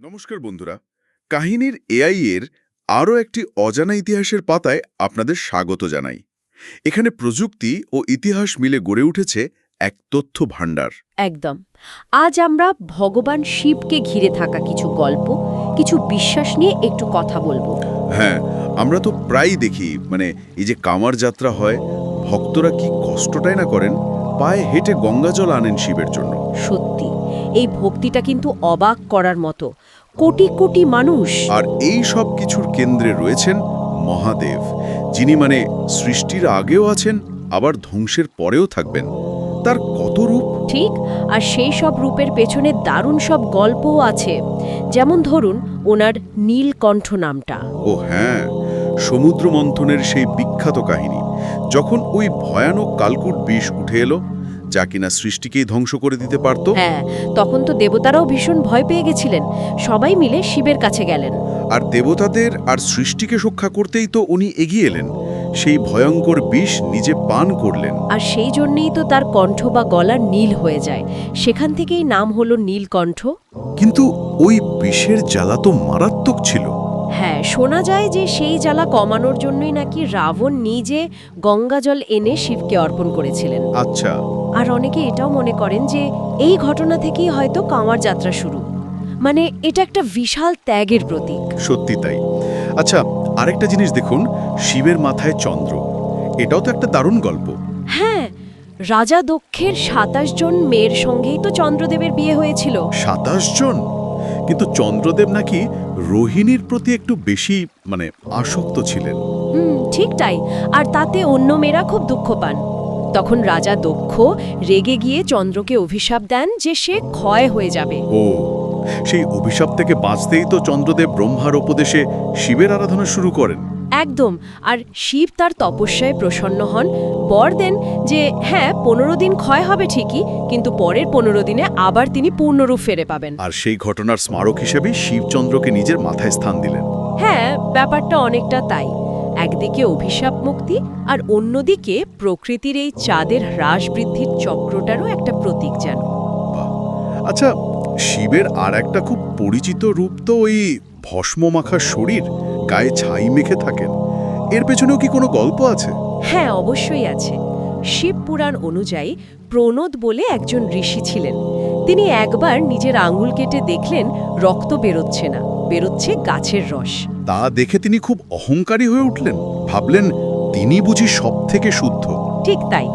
নমস্কার বন্ধুরা। কাহিনীর এআই এর আরও একটি অজানা ইতিহাসের পাতায় আপনাদের স্বাগত জানাই। এখানে প্রযুক্তি ও ইতিহাস মিলে গড়ে উঠেছে এক তথ্য ভাণ্ডার একদম। আজ আমরা ভগবান শিবকে ঘিরে থাকা কিছু গল্প কিছু বিশ্বাস নিয়ে একটু কথা বলব। হ্যাঁ আমরা তো প্রায়ই দেখি মানে এই যে কামার যাত্রা হয় ভক্তরা কি কষ্টটাই না করেন পায়ে হেঁটে গঙ্গাজল আনেন শিবের জন্য। সত্যি। এই ভক্তিটা কিন্তু অবাক করার মতো। কোটি কোটি মানুষ। আর এই সব কিছুর কেন্দ্রে রয়েছেন মহাদেব যিনি মানে সৃষ্টির আগেও আছেন আবার ধ্বংসের পরেও থাকবেন। তার কত রূপ? ঠিক আর সেই সব রূপের পেছনে দারুণ সব গল্পও আছে। যেমন ধরুন ওনার নীলকণ্ঠ নামটা। ও হ্যাঁ সমুদ্র মন্থনের সেই বিখ্যাত কাহিনী। যখন ওই ভয়ানক কালকুট বিষ উঠে এলো যা কিনা সৃষ্টিকেই ধ্বংস করে দিতে পারত। হ্যাঁ তখন তো দেবতারাও ভীষণ ভয় পেয়ে গেছিলেন। সবাই মিলে শিবের কাছে গেলেন। আর দেবতাদের আর সৃষ্টিকে রক্ষা করতেই তো উনি এগিয়ে এলেন। সেই ভয়ঙ্কর বিষ নিজে পান করলেন। আর সেই জন্যেই তো তার কণ্ঠ বা গলা নীল হয়ে যায়। সেখান থেকেই নাম হলো নীলকণ্ঠ। কিন্তু ওই বিষের জ্বালা তো মারাত্মক ছিল। হ্যাঁ শোনা যায় যে সেই জ্বালা কমানোর জন্যই নাকি রাবণ নিজে গঙ্গাজল এনে শিবকে অর্পণ করেছিলেন। আচ্ছা। আর অনেকে এটাও মনে করেন যে এই ঘটনা থেকেই হয়তো কামার যাত্রা শুরু। মানে এটা একটা বিশাল ত্যাগের প্রতীক। সত্যি তাই। আচ্ছা আরেকটা জিনিস দেখুন শিবের মাথায় চন্দ্র। এটাও তো একটা দারুণ গল্প। হ্যাঁ রাজা দক্ষের সাতাশ জন মেয়ের সঙ্গেই তো চন্দ্রদেবের বিয়ে হয়েছিল। সাতাশ জন? কিন্তু চন্দ্রদেব নাকি রোহিণীর প্রতি একটু বেশি মানে আসক্ত ছিলেন। হুম ঠিক তাই। আর তাতে অন্য মেয়েরা খুব দুঃখ পান। তখন রাজা দক্ষ রেগে গিয়ে চন্দ্রকে অভিশাপ দেন যে সে ক্ষয় হয়ে যাবে। ও সেই অভিশাপ থেকে বাঁচতেই তো চন্দ্রদেব ব্রহ্মার উপদেশে শিবের আরাধনা শুরু করেন। একদম আর শিব তার তপস্যায় প্রসন্ন হন। বর দেন যে হ্যাঁ পনেরো দিন ক্ষয় হবে ঠিকই কিন্তু পরের পনেরো দিনে আবার তিনি পূর্ণরূপ ফেরে পাবেন। আর সেই ঘটনার স্মারক হিসেবে শিবচন্দ্রকে নিজের মাথায় স্থান দিলেন। হ্যাঁ ব্যাপারটা অনেকটা তাই। একদিকে অভিশাপ মুক্তি আর অন্যদিকে প্রকৃতির এই চাঁদের হ্রাস বৃদ্ধির চক্রটারও একটা প্রতীক যেন। আচ্ছা শিবের আর একটা খুব পরিচিত রূপ তো ওই ভস্ম মাখা শরীর গায়ে ছাই মেখে থাকেন। এর পেছনেও কি কোনো গল্প আছে? হ্যাঁ অবশ্যই আছে। শিব পুরাণ অনুযায়ী প্রণোদ বলে একজন ঋষি ছিলেন। তিনি একবার নিজের আঙুল কেটে দেখলেন রক্ত বেরোচ্ছে না বেরোচ্ছে গাছের রস। তা দেখে তিনি খুব অহংকারী হয়ে উঠলেন। ভাবলেন তিনি বুঝি সব থেকে শুদ্ধ। ঠিক তাই।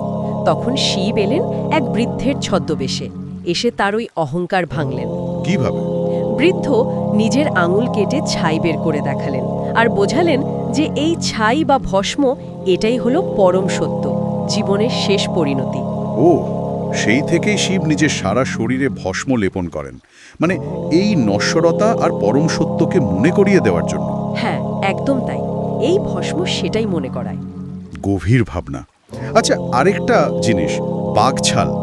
তখন শিব এলেন এক বৃদ্ধের ছদ্মবেশে। এসে তার ওই অহংকার ভাঙলেন। কীভাবে? বৃদ্ধ নিজের আঙুল কেটে ছাই বের করে দেখালেন আর বোঝালেন যে এই ছাই বা ভস্ম এটাই হলো পরম সত্য জীবনের শেষ পরিণতি। ও সেই থেকেই শিব নিজের সারা শরীরে ভস্ম লেপন করেন। মানে এই নশ্বরতা আর পরম সত্যকে মনে করিয়ে দেওয়ার জন্য। হ্যাঁ একদম তাই। এই ভস্ম সেটাই মনে করায়। গভীর ভাবনা। আচ্ছা আরেকটা জিনিস বাঘছাল।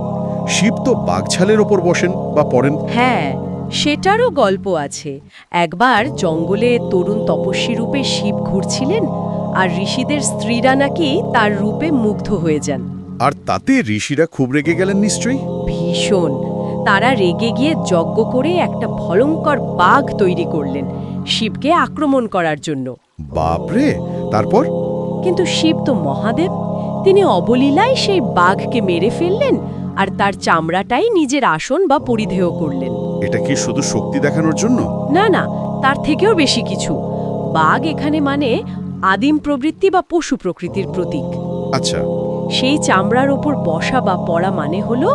শিব তো বাঘছালের ওপর বসেন বা পড়েন। হ্যাঁ সেটারও গল্প আছে। একবার জঙ্গলে তরুণ তপস্বী রূপে শিব ঘুরছিলেন আর ঋষিদের স্ত্রীরা নাকি তার রূপে মুগ্ধ হয়ে যান। আর তাতে ঋষিরা খুব রেগে গেলেন নিশ্চয়ই? ভীষণ। তারা রেগে গিয়ে যজ্ঞ করে একটা ভয়ঙ্কর বাঘ তৈরি করলেন শিবকে আক্রমণ করার জন্য। বাপরে! তারপর? কিন্তু শিব তো মহাদেব তিনি অবলীলায় সেই বাঘকে মেরে ফেললেন আর তার চামড়াটাই নিজের আসন বা পরিধেয় করলেন। এটা কি শুধু শক্তি দেখানোর জন্য? না না তার থেকেও বেশি কিছু। বাঘ এখানে মানে আদিম প্রবৃত্তি বা পশু প্রকৃতির প্রতীক। আচ্ছা সেই চামড়ার ওপর বসা বা পড়া মানে হল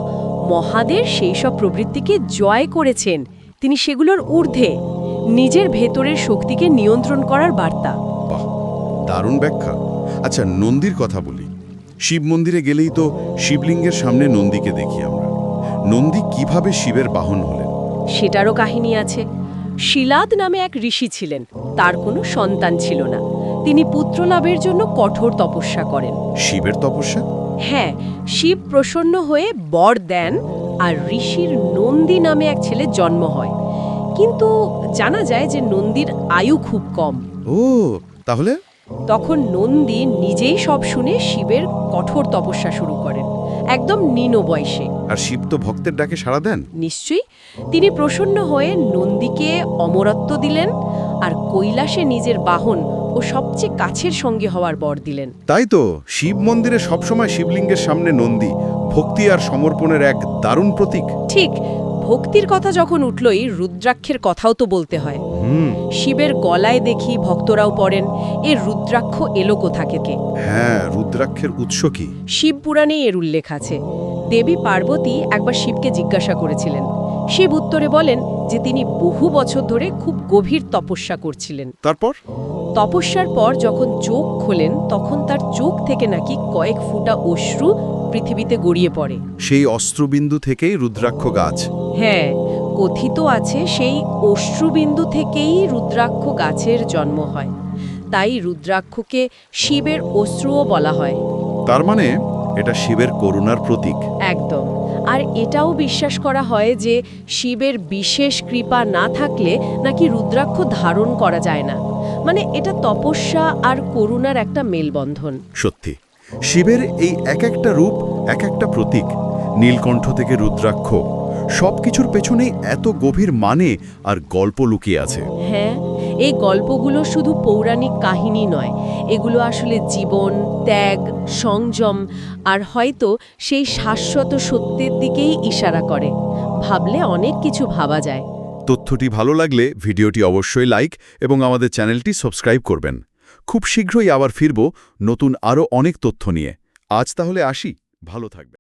মহাদেব সেই সব প্রবৃত্তিকে জয় করেছেন। তিনি সেগুলোর ঊর্ধ্বে নিজের ভেতরের শক্তিকে নিয়ন্ত্রণ করার বার্তা। বাহ দারুণ ব্যাখ্যা। আচ্ছা নন্দীর কথা বলি। শিব মন্দিরে গেলেই তো শিবলিঙ্গের সামনে নন্দীকে দেখি আমরা। নন্দী কীভাবে শিবের বাহন হলেন? সেটারও কাহিনী আছে। শিলাদ নামে এক ঋষি ছিলেন তার কোনো সন্তান ছিল না। তিনি পুত্র লাভের জন্য কঠোর তপস্যা করেন। শিবের তপস্যা? হ্যাঁ শিব প্রসন্ন হয়ে বর দেন আর ঋষির নন্দী নামে এক ছেলে জন্ম হয়। কিন্তু জানা যায় যে নন্দীর আয়ু খুব কম। ও তাহলে? তখন নন্দী নিজেই সব শুনে শিবের কঠোর তপস্যা শুরু করেন একদম নিনো বয়সে। আর শিব তো ভক্তের ডাকে সাড়া দেন? নিশ্চয়ই। তিনি প্রসন্ন হয়ে নন্দীকে অমরত্ব দিলেন আর কৈলাসে নিজের বাহন ও সবচেয়ে কাছের সঙ্গে হওয়ার বর দিলেন। তাই তো শিব মন্দিরে সবসময় শিবলিঙ্গের সামনে নন্দী ভক্তি আর সমর্পণের এক দারুণ প্রতীক। ঠিক ভক্তির কথা যখন উঠলই রুদ্রাক্ষের কথাও তো বলতে হয়। শিবের গলায় দেখি ভক্তরাও পড়েন এ রুদ্রাক্ষ এলো কোথা থেকে? হ্যাঁ রুদ্রাক্ষের উৎস কি? শিব পুরাণে এর উল্লেখ আছে। দেবী পার্বতী একবার শিবকে জিজ্ঞাসা করেছিলেন। শিব উত্তরে বলেন যে তিনি বহু বছর ধরে খুব গভীর তপস্যা করছিলেন। তারপর? তপস্যার পর যখন চোখ খোলেন তখন তার চোখ থেকে নাকি কয়েক ফুটা অশ্রু পৃথিবীতে গড়িয়ে পড়ে। সেই অস্ত্রবিন্দু থেকেই রুদ্রাক্ষ গাছ। হ্যাঁ কথিত আছে সেই অশ্রুবিন্দু থেকেই রুদ্রাক্ষ গাছের জন্ম হয়। তাই রুদ্রাক্ষকে শিবের অশ্রুও বলা হয়। তার মানে এটা শিবের করুণার প্রতীক। একদম। আর এটাও বিশ্বাস করা হয় যে শিবের বিশেষ কৃপা না থাকলে নাকি রুদ্রাক্ষ ধারণ করা যায় না। মানে এটা তপস্যা আর করুণার একটা মেলবন্ধন। সত্যি শিবের এই এক একটা রূপ এক একটা প্রতীক নীলকণ্ঠ থেকে রুদ্রাক্ষ সব কিছুর পেছনেই এত গভীর মানে আর গল্প লুকিয়ে আছে। হ্যাঁ এই গল্পগুলো শুধু পৌরাণিক কাহিনী নয়, এগুলো আসলে জীবন, ত্যাগ, সংযম, আর হয়তো সেই শাশ্বত সত্যের দিকেই ইশারা করে। ভাবলে অনেক কিছু ভাবা যায়। তথ্যটি ভালো লাগলে ভিডিওটি অবশ্যই লাইক এবং আমাদের চ্যানেলটি সাবস্ক্রাইব করবেন। খুব শীঘ্রই আবার ফিরব নতুন আরও অনেক তথ্য নিয়ে। আজ তাহলে আসি। ভালো থাকবে